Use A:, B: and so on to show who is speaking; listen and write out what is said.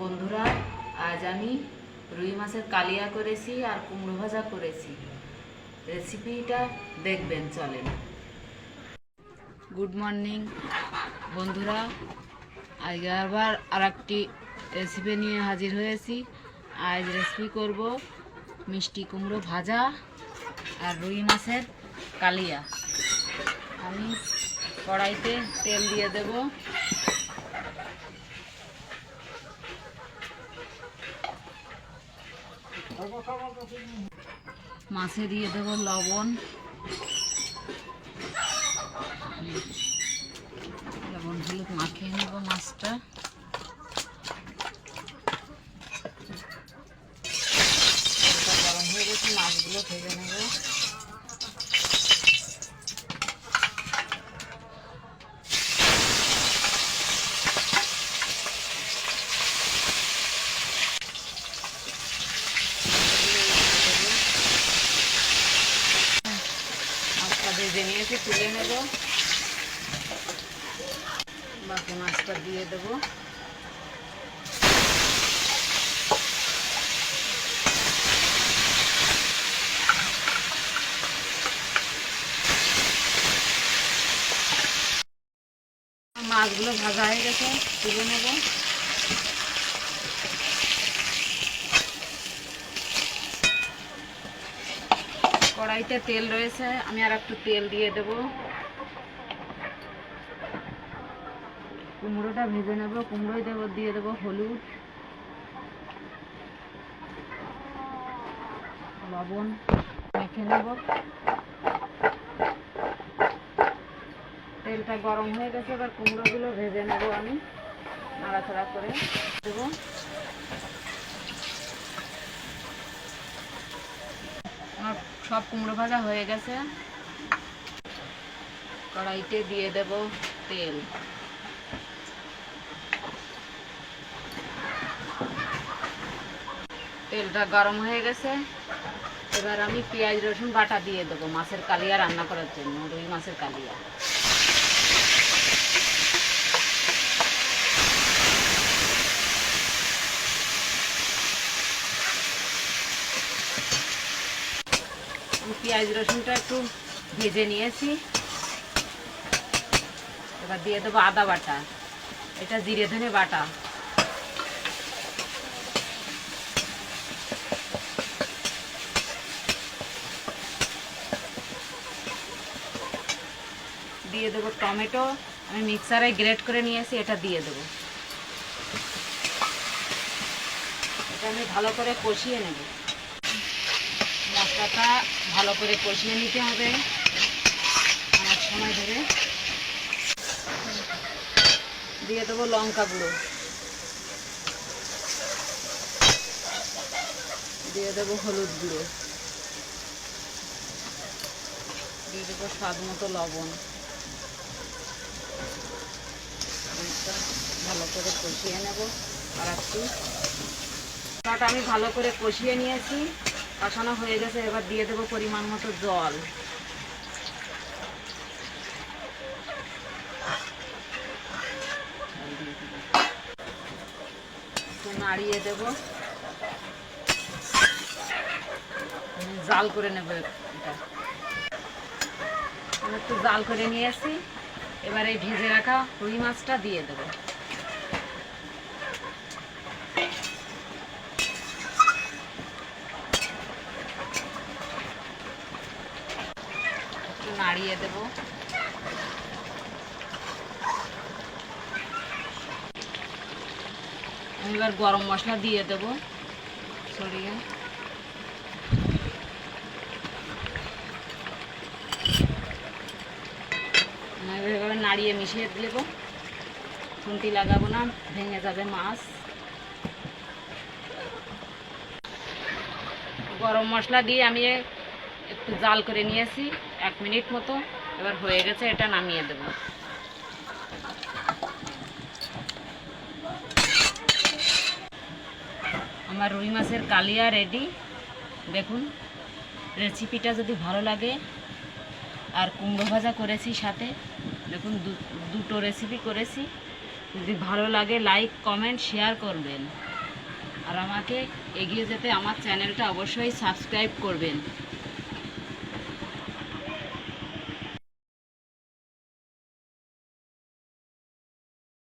A: বন্ধুরা, আজ আমি রুই মাছের কালিয়া করেছি আর কুমড়ো ভাজা করেছি। রেসিপিটা দেখবেন, চলেন। গুড মর্নিং বন্ধুরা, আজকে আবার আর একটি রেসিপি নিয়ে হাজির হয়েছি। আজ রেসিপি করব মিষ্টি কুমড়ো ভাজা আর রুই মাছের কালিয়া। আমি কড়াইতে তেল দিয়ে দেবো। মাছে দিয়ে দেব লবণ। লবণ হলুদ মাখিয়ে নেব মাছটা তেলটা গরম হয়ে গেছে মাছগুলো ভেজে নেব মাছটা ভেজে নিয়েছি তুলে নেব বাকি মাছটা দিয়ে দেব মাছগুলো ভাজা হয়ে গেছে তুলে নেব কড়াইতে তেল রয়েছে, আমি আর একটু তেল দিয়ে দেব। কুমড়োটা ভেজে নেব, কুমড়োই দেবো, দিয়ে দেবো হলুদ, লবণ, মেখে নেব। তেলটা গরম হয়ে গেছে, এবার কুমড়োগুলো ভেজে নেব আমি, নাড়াচাড়া করে দেবো আমার সব কুমড়ো ভাজা হয়ে গেছে। কড়াইতে দিয়ে দেব তেল। তেলটা গরম হয়ে গেছে। এবার আমি পেঁয়াজ, রসুন বাটা দিয়ে দেবো মাছের কালিয়া রান্না করার জন্য, রুই মাছের কালিয়া। পেঁয়াজ রসুনটা একটু ভেজে নিয়েছি। এবার দিয়ে দেবো আদা বাটা। এটা জিরে ধনে বাটা। দিয়ে দেবো টমেটো। আমি মিক্সারে গ্রেট করে নিয়েছি, এটা দিয়ে দেবো। এটা আমি ভালো করে কষিয়ে নেব। ভালো করে কষিয়ে নিতে হবে। অনেক সময় ধরে দিয়ে দেবো লঙ্কা গুঁড়ো দিয়ে দেবো হলুদ গুঁড়ো। দিয়ে দেবো স্বাদ মতো লবণ। ভালো করে কষিয়ে নেব। আর একটু। আমি ভালো করে কষিয়ে নিয়েছি। কষানো হয়ে গেছে, এবার দিয়ে দেবো পরিমাণ মতো জল। নাড়িয়ে দেব। জাল করে নেব এটা। একটু জাল করে নিয়ে আসি এবার এই ভেজে রাখা রুই মাছটা দিয়ে দেবো। নাড়িয়ে দেব। এবার গরম মশলা দিয়ে দেব। সরিয়ে। এভাবে নাড়িয়ে মিশিয়ে দেবো। খুন্তি লাগাবো না, ভেঙে যাবে মাছ। গরম মশলা দিয়ে আমি একটু জাল করে নিয়েছি, এক মিনিট মতো। এবার হয়ে গেছে, এটা নামিয়ে দেব। আমার রুই মাছের কালিয়া রেডি। দেখুন, রেসিপিটা যদি ভালো লাগে, আর কুমড়ো ভাজা করেছি সাথে, দেখুন দুটো রেসিপি করেছি। যদি ভালো লাগে, লাইক, কমেন্ট, শেয়ার করবেন। আর আমাকে এগিয়ে যেতে আমার চ্যানেলটা অবশ্যই সাবস্ক্রাইব করবেন।